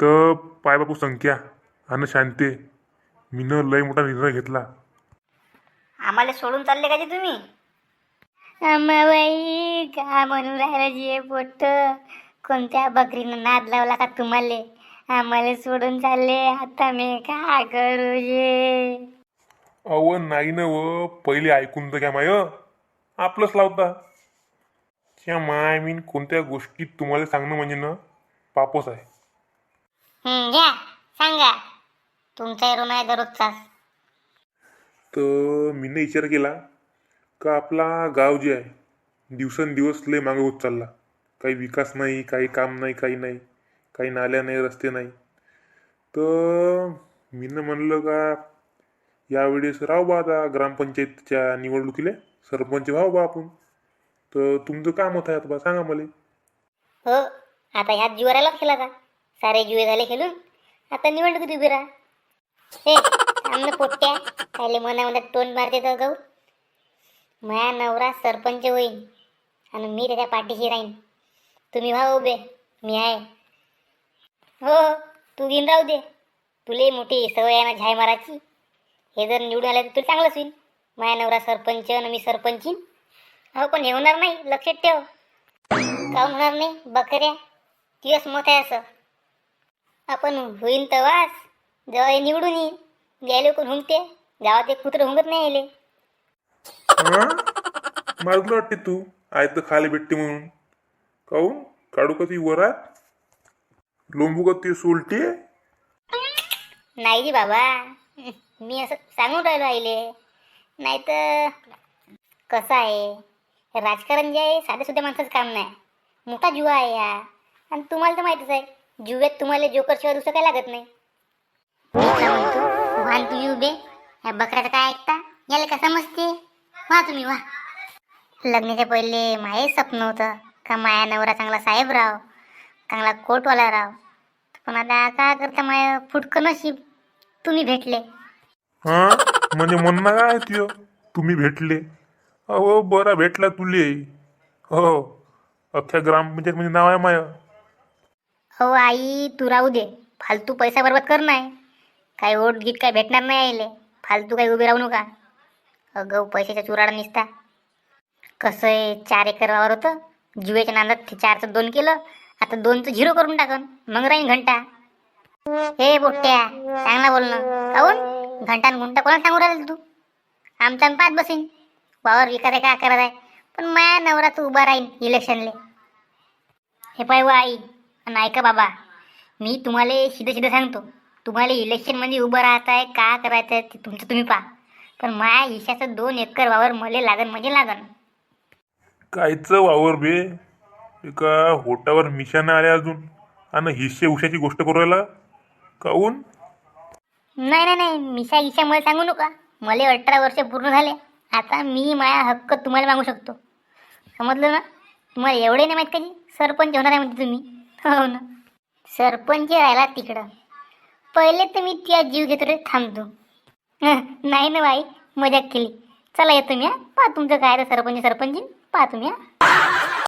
तर पाय बापू संख्या आणि शांते. मीनं लय मोठा निर्णय घेतला. आम्हाला सोडून चालले का जे तुम्ही? बाई का म्हणून राहिलं जे पोट कोणत्या बकरीनं नाद लावला का तुम्हाला? आम्हाला सोडून चालले आता मी काय करू जे? अव नाही ना व पहिले ऐकून तर घ्या माय. आपलंच लावता. त्या माय मीन कोणत्या गोष्टीत तुम्हाला सांगणं म्हणजे ना पापच आहे. घ्या सांगा. तुमचा रूम आहे दररोजचाच. तर मीनं विचार केला का आपला गाव जे आहे दिवसेंदिवस लय मागे होत चालला. काही विकास नाही काही काम नाही काही नाही काही नाल्या नाही रस्ते नाही. तर मीनं म्हणलं का यावेळेस राहू बा आता ग्रामपंचायतच्या निवडणुकीला सरपंच व्हावं बा आपण. तर तुमचं काम होत आहे आता बा सांगा मला. हो आता ह्यात जुवाराला खेळा का? सारे जुवे झाले खेळून. आता निवडणुकीत उभी राहा. हे आमनं पोट्ट्या कायले मना मनात तोंड मारते तर गहू. माया नवरा सरपंच होईन आणि मी त्याच्या पाठीशी राहीन. तुम्ही व्हा उभे. मी आहे. हो, हो तू घेऊन राहू दे. तुले मोठी सवय आहे ना झाय माराची हे जर निवडून आलं तर तुला चांगलंच होईल माया नवरा सरपंच आणि मी सरपंचीन हो पण हे होणार नाही. लक्षात ठेव. का होणार नाही? बकऱ्या. दिवस मत आहे असं. आपण होईन तवाच. जेव्हा हे निवडून येईल गेले कोण हुंकते गावात एक कुत्र हुंगत नाही यायले हा? मारलं वाटते तू? आय तर खाली भेटते म्हणून. काहून? काढू का ती वरात? लोंबू का ती सोलटी? नाही जी बाबा. मी असं सांगून राहिलो आईले. नाही तर कसं आहे? राजकारण जे आहे साध्या सुद्धा माणसाचं काम नाही. मोठा जुवा आहे या आणि तुम्हाला तर माहितीच आहे जुव्यात तुम्हाला जोकरशिवाय दुसरं काय लागत नाही. मी तुम्ही उभे. या बकऱ्याचं काय ऐकता? याला का समजते? वा तुम्ही वा. लग्नाच्या पहिले माये स्वप्न होतं का माया नवरा चांगला साहेबराव चांगला कोटवाला राव. पण आता काय करता माय फुटकं नशीब? तुम्ही भेटले. हा? म्हणजे म्हणणं काय तुझं तुम्ही भेटले. अहो बरा भेटला तुले. हो. अख्ख्या ग्रामपंचायत म्हणजे नाव आहे माय. हो आई तू राहू दे. फालतू पैसा बरबाद कर नाही काय ओट गीत काय भेटणार नाही आईले. फालतू काही उभे राहू नका. अगं पैशाच्या चुराडा निसता. कसं आहे चार एकर वावर होतं. जुवेच्या नांदात ते चारचं दोन केलं. आता दोनचं झिरो करून टाकन. मग राहीन घंटा. हे बोट्ट्या चांगला बोलणं. काहून घंटा न घंटा कोणाला सांगू राहिला तू? आमचा पाच बसीन. वावर विकायचा काय करत आहे. पण माया नवरा तू उभा राहीन इलेक्शनले. हे पाय व आई. आणि ऐका बाबा मी तुम्हाला सिधं सिधं सांगतो. तुम्हाला इलेक्शनमध्ये उभं राहत आहे का करायचं आहे ते तुमचं तुम्ही पहा. पण माया हिशाचं दोन एकर वावर मले लागन म्हणजे लागन. कायचं वावर बे. एका होटावर मिशानं आल्या अजून. आणि हिस्से उशाची गोष्ट करू राहिला? काहून नाही नाही नाही. मिशा गिशा मला सांगू नका. मला अठरा वर्ष पूर्ण झाले. आता मी माया हक्क तुम्हाला मागू शकतो. समजलं ना? तुम्हाला एवढे नाही माहीत कधी सरपंच होणार आहे म्हणते तुम्ही. हो ना. सरपंच राहिला तिकडं. पहिले तर मी त्या जीव घेतो रे थांबतो. हं, नाही ना बाई मजाक केली. चला येतो मी हा. पहा तुमचं काय तर सरपंच सरपंच. पहा तुम्ही हा.